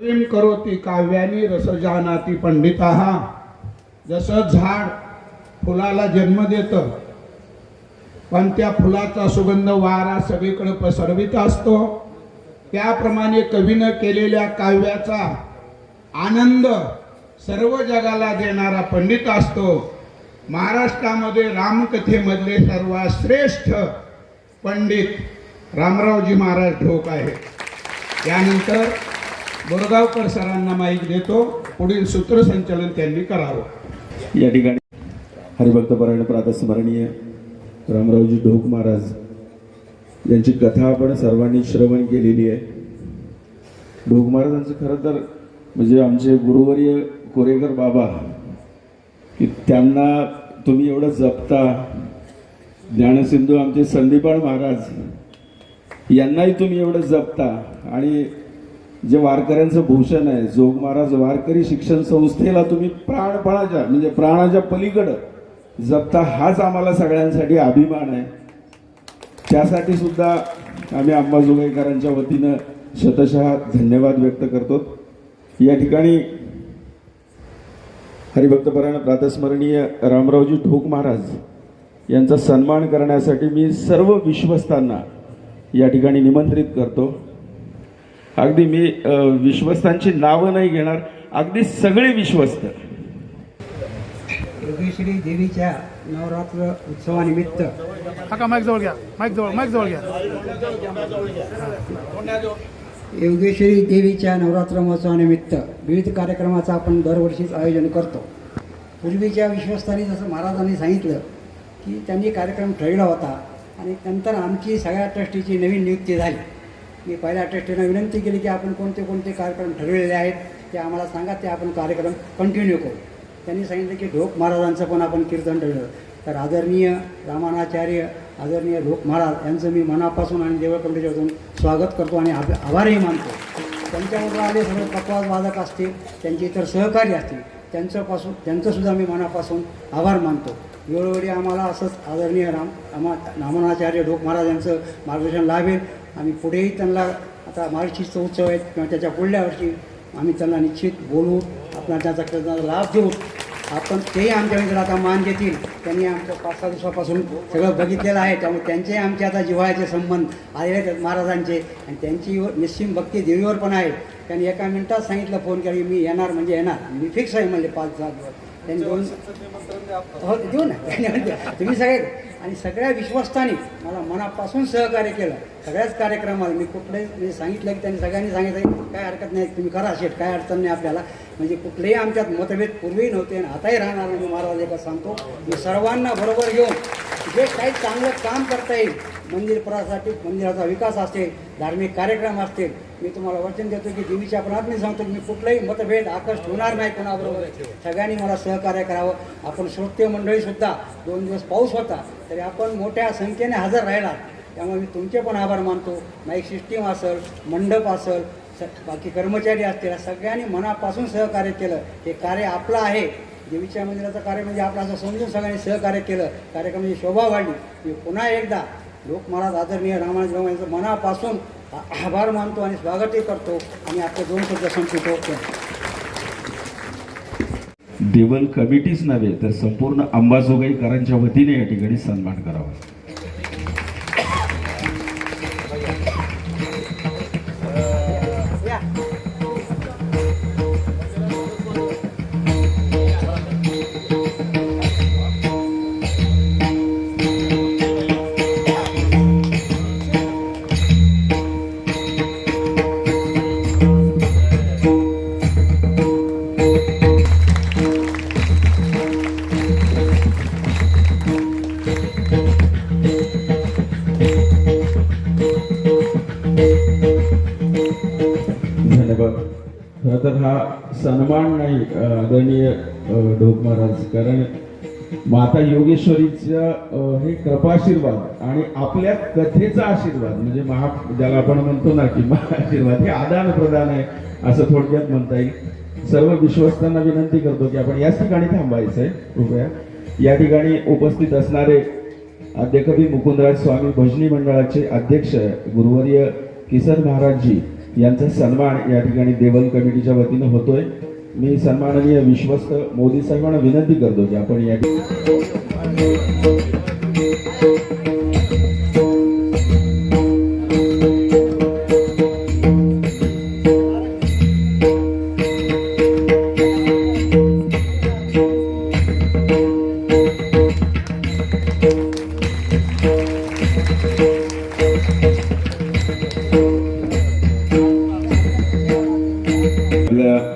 प्रेम करोती काव्यानी रसजानाती पंडिता। हा जसं झाड फुलाला जन्म देतं पण त्या फुलाचा सुगंध वारा सगळीकडे पसरवित असतो. त्याप्रमाणे कवीनं केलेल्या काव्याचा आनंद सर्व जगाला देणारा पंडित असतो. महाराष्ट्रामध्ये रामकथेमधले सर्वात श्रेष्ठ पंडित रामरावजी महाराज ढोक आहेत. त्यानंतर बोरगावकर सरांना माहीत देतो. पुढील सूत्रसंचालन त्यांनी करावं. या ठिकाणी हरिभक्तपरायण प्रातस्मरणीय रामरावजी ढोक महाराज यांची कथा आपण सर्वांनी श्रवण केलेली आहे. ढोक महाराजांचं खरं तर म्हणजे आमचे गुरुवर्य कोरेकर बाबा की त्यांना तुम्ही एवढं जपता. ज्ञानसिंधू आमचे संदीपान महाराज यांनाही तुम्ही एवढं जपता. आणि जे वारकऱ्यांचं भूषण आहे जोग महाराज वारकरी शिक्षण संस्थेला तुम्ही प्राणपणाच्या म्हणजे प्राणाच्या पलीकडं जपता हाच आम्हाला सगळ्यांसाठी अभिमान आहे. त्यासाठी सुद्धा आम्ही अंबाजोगाईकरांच्या वतीनं शतशः धन्यवाद व्यक्त करतो. या ठिकाणी हरिभक्तपरायण प्रातस्मरणीय रामरावजी ढोक महाराज यांचा सन्मान करण्यासाठी मी सर्व विश्वस्तांना या ठिकाणी निमंत्रित करतो. अगदी मी विश्वस्तांची नावं नाही घेणार अगदी सगळे विश्वस्त. योगेश्वरी देवीच्या नवरात्र उत्सवानिमित्त. काका माईक जवळ घ्या. माईक जवळ माईक जवळ घ्या. योगेश्वरी देवीच्या नवरात्र महोत्सवानिमित्त विविध कार्यक्रमाचं आपण दरवर्षीच आयोजन करतो. पूर्वीच्या विश्वस्तांनी जसं महाराजांनी सांगितलं की त्यांनी कार्यक्रम ठरविला होता आणि नंतर आमची सगळ्या ट्रस्टीची नवीन नियुक्ती झाली. मी पहिल्या ट्रस्टीनं विनंती केली की आपण कोणते कोणते कार्यक्रम ठरवलेले आहेत ते आम्हाला सांगा ते आपण कार्यक्रम कंटिन्यू करू. त्यांनी सांगितलं की ढोक महाराजांचं पण आपण कीर्तन ठरलं तर आदरणीय रामानाचार्य आदरणीय ढोक महाराज यांचं मी मनापासून आणि देवळ स्वागत करतो आणि आभ आभारही मानतो. त्यांच्याबरोबर आले सगळे पकवाज वादक असतील त्यांचे इतर सहकारी असतील त्यांच्यापासून त्यांचंसुद्धा मी मनापासून आभार मानतो. वेळोवेळी आम्हाला असंच आदरणीय राम रामानाचार्य ढोक महाराज यांचं मार्गदर्शन लाभेल. आम्ही पुढेही त्यांना आता मार्गशीर्षचा उत्सव आहेत किंवा त्याच्या पुढल्या वर्षी आम्ही त्यांना निश्चित बोलू आपला त्याचा त्यांना लाभ देऊ. आपण तेही आमच्या मित्र आता मान देतील. त्यांनी आमच्या पाच सहा दिवसापासून सगळं बघितलेलं आहे. त्यामुळे त्यांचे आमचे आता जिव्हाळ्याचे संबंध आलेले आहेत महाराजांचे आणि त्यांची निश्चिम भक्ती देवीवर पण आहे. त्यांनी एका मिनिटात सांगितलं फोन केला की मी येणार म्हणजे येणार. मी फिक्स आहे म्हणजे पाच सहा दिवस. त्यांनी दोन हो देऊ ना. त्यांनी तुम्ही सगळे आणि सगळ्या विश्वस्तांनी मला मनापासून सहकार्य केलं. सगळ्याच कार्यक्रमाला मी कुठलंही म्हणजे सांगितलं की त्यांनी सगळ्यांनी सांगितलं काय हरकत नाही तुम्ही करा शेट काय अडचण नाही आपल्याला. म्हणजे कुठलेही आमच्यात मतभेद पूर्वी नव्हते आणि आताही राहणार नाही मी महाराज एका सांगतो. मी सर्वांना बरोबर घेऊन जे काही चांगलं काम करता येईल मंदिर परासाठी मंदिराचा विकास असेल धार्मिक कार्यक्रम असतील मी तुम्हाला वचन देतो की देवीच्या प्रार्थने सांगतो की मी कुठलाही मतभेद आकर्ष होणार नाही कोणाबरोबर. सगळ्यांनी मला सहकार्य करावं. आपण श्रोते मंडळीसुद्धा दोन दिवस पाऊस होता तरी आपण मोठ्या संख्येने हजर राहिला त्यामुळे मी तुमचे पण आभार मानतो. माईक सिस्टीम असेल मंडप असेल स बाकी कर्मचारी असतील सगळ्यांनी मनापासून सहकार्य केलं. हे कार्य आपलं आहे. म्हणजे देवीच्या मंदिराचं कार्य म्हणजे आपण असं समजून सगळ्यांनी सहकार्य केलं. कार्यक्रमाची शोभा वाढली. मी पुन्हा एकदा लोक महाराज आदरणीय रामानंद यांचं मनापासून आभार मानतो आणि स्वागतही करतो. आणि आपले दोन शब्द संपवतो. देवल कमिटीच नव्हे तर संपूर्ण अंबाजोगाईकरांच्या वतीने या ठिकाणी सन्मान करावा. खरं तर हा सन्मान नाही आदरणीय ढोक महाराज. कारण माता योगेश्वरीचा हे कृपाशीर्वाद आणि आपल्या कथेचा आशीर्वाद म्हणजे महा ज्याला आपण म्हणतो ना की महाआशीर्वाद हे आदान प्रदान आहे असं थोडक्यात म्हणता येईल. सर्व विश्वस्तांना विनंती करतो की आपण याच ठिकाणी थांबायचं आहे कृपया. या ठिकाणी उपस्थित असणारे आद्यकवी मुकुंदराज स्वामी भजनी मंडळाचे अध्यक्ष गुरुवर्य किसन महाराजजी यांचा सन्मान या ठिकाणी देवल कमिटीच्या वतीनं होतोय. मी सन्माननीय विश्वस्त मोदी साहेबांना विनंती करतो की आपण या ठिकाणी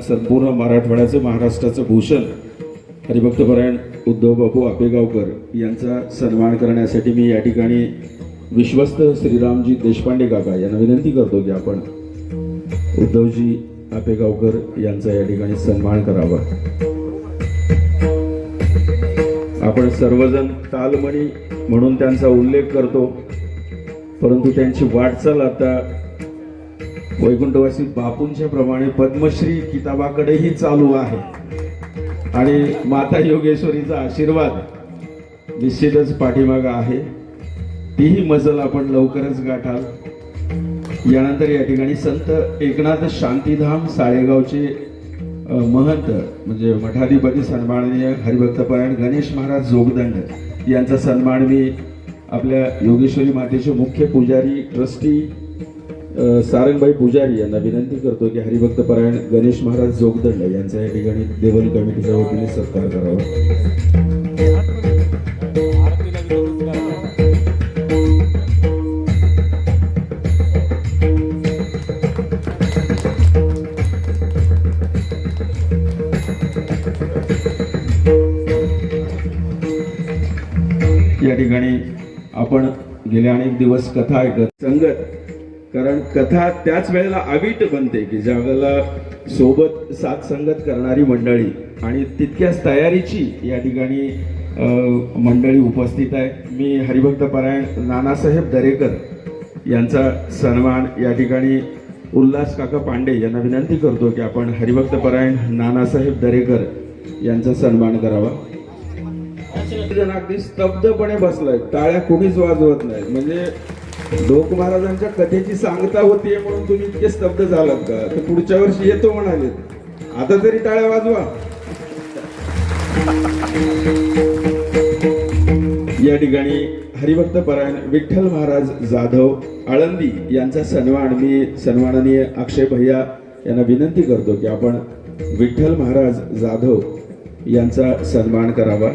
संपूर्ण मराठवाड्याचं महाराष्ट्राचं भूषण. हरिभक्तपरायण उद्धव बापू आपेगावकर यांचा सन्मान करण्यासाठी मी या ठिकाणी विश्वस्त श्रीरामजी देशपांडे काका यांना विनंती करतो की आपण उद्धवजी आपेगावकर यांचा या ठिकाणी सन्मान करावा. आपण सर्वजण तालमणी म्हणून त्यांचा उल्लेख करतो परंतु त्यांची वाटचाल आता वैकुंठवासी बापूंच्या प्रमाणे पद्मश्री किताबाकडेही चालू आहे. आणि माता योगेश्वरीचा आशीर्वाद निश्चितच पाठीमागा आहे. तीही मजल आपण लवकरच गाठाल. यानंतर या ठिकाणी संत एकनाथ शांतीधाम साळेगावचे महंत म्हणजे मठाधिपती सन्माननीय हरिभक्तपरायण गणेश महाराज जोगदंड यांचा सन्मान मी आपल्या योगेश्वरी मातेचे मुख्य पुजारी ट्रस्टी सारंगबाई पुजारी यांना विनंती करतो की हरिभक्त परायण गणेश महाराज जोगदंड यांचा या ठिकाणी देवल कमिटीच्या वतीने सत्कार करावा. या ठिकाणी आपण गेले अनेक दिवस कथा ऐकत संगत कारण कथा त्याच वेळेला अवीट बनते की ज्या वेळेला सोबत साथ संगत करणारी मंडळी आणि तितक्याच तयारीची या ठिकाणी मंडळी उपस्थित आहे. मी हरिभक्त परायण नानासाहेब दरेकर यांचा सन्मान या ठिकाणी उल्हास काका पांडे यांना विनंती करतो की आपण हरिभक्त परायण नानासाहेब दरेकर यांचा सन्मान करावा. जण अगदी स्तब्धपणे बसलाय टाळ्या कुणीच वाजवत नाही म्हणजे लोक महाराजांच्या कथेची सांगता होतीये म्हणून तुम्ही इतके स्तब्ध झालात का? तर पुढच्या वर्षी येतो म्हणाले आता तरी टाळ्या वाजवा. या ठिकाणी हरिभक्त परायण विठ्ठल महाराज जाधव आळंदी यांचा सन्मान मी सन्माननीय अक्षय भैया यांना विनंती करतो की आपण विठ्ठल महाराज जाधव यांचा सन्मान करावा.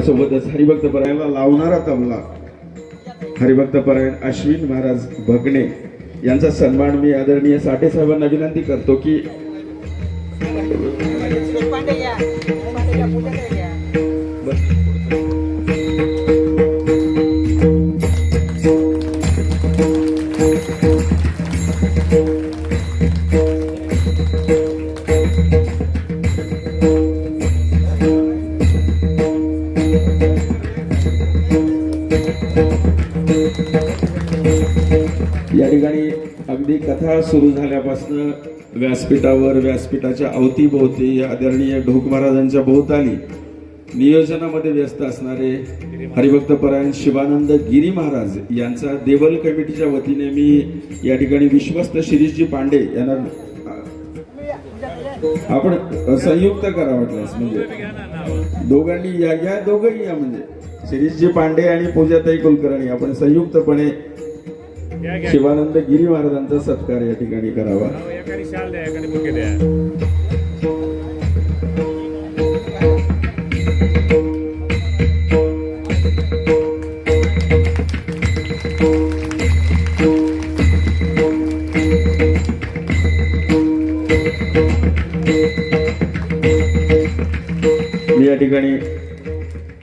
त्यासोबतच हरिभक्त परायणला लावणारा तबला. हरिभक्त परायण अश्विन महाराज भगणे यांचा सन्मान मी आदरणीय साठे साहेबांना विनंती करतो की कथा सुरू झाल्यापासून व्यासपीठावर व्यासपीठाच्या अवतीभोवती आदरणीय ढोक महाराजांच्या भोवताली नियोजनामध्ये व्यस्त असणारे हरिभक्तपरायण शिवानंद गिरी महाराज यांचा देवल कमिटीच्या वतीने मी या ठिकाणी विश्वस्त शिरीषजी पांडे यांना आपण संयुक्त करा वाटल्यास म्हणजे. दोघांनी या या दोघंही या म्हणजे. शिरीषजी पांडे आणि पूजाताई कुलकर्णी आपण संयुक्तपणे शिवानंद गिरी महाराजांचा सत्कार या ठिकाणी करावा.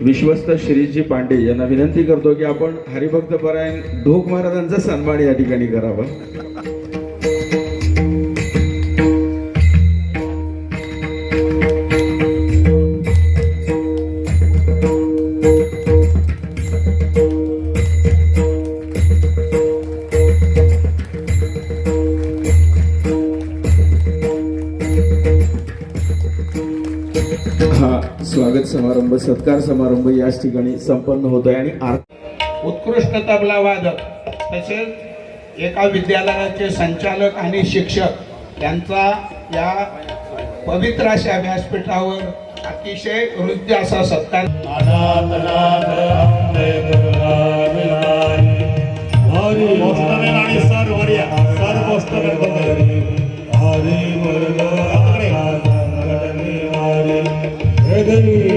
विश्वस्त श्रीजी पांडे यांना विनंती करतो की आपण हरिभक्त परायण ढोक महाराजांचा सन्मान या ठिकाणी करावा. समारंभ सत्कार समारंभ याच ठिकाणी संपन्न होत आहे आणि उत्कृष्ट तबला वादक तसेच एका विद्यालयाचे संचालक आणि शिक्षक यांचा या पवित्र अशा व्यासपीठावर अतिशय हृदय असा सत्कार हरी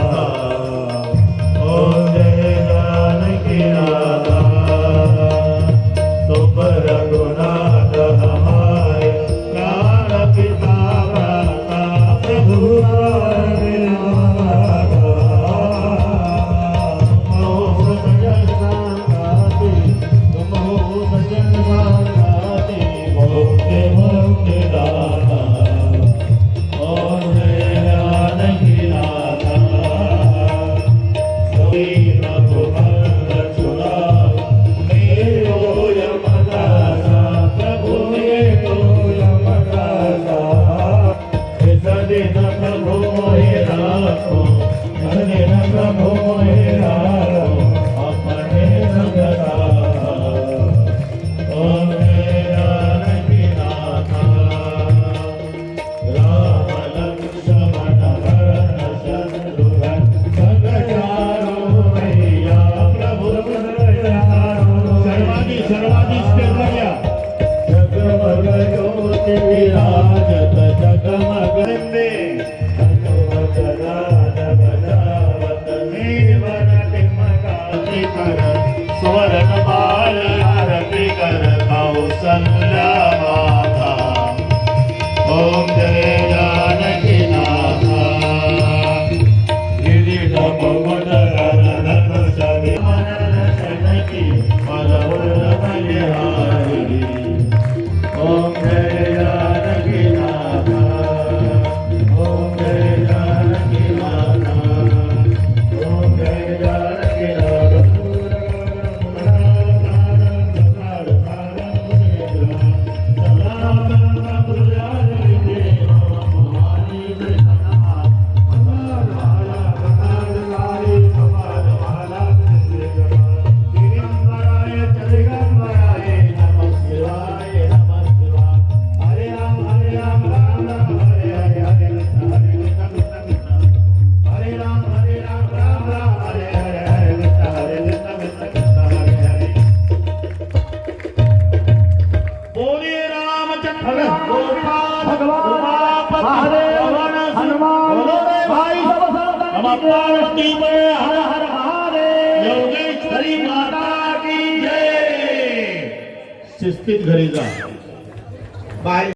Om Jai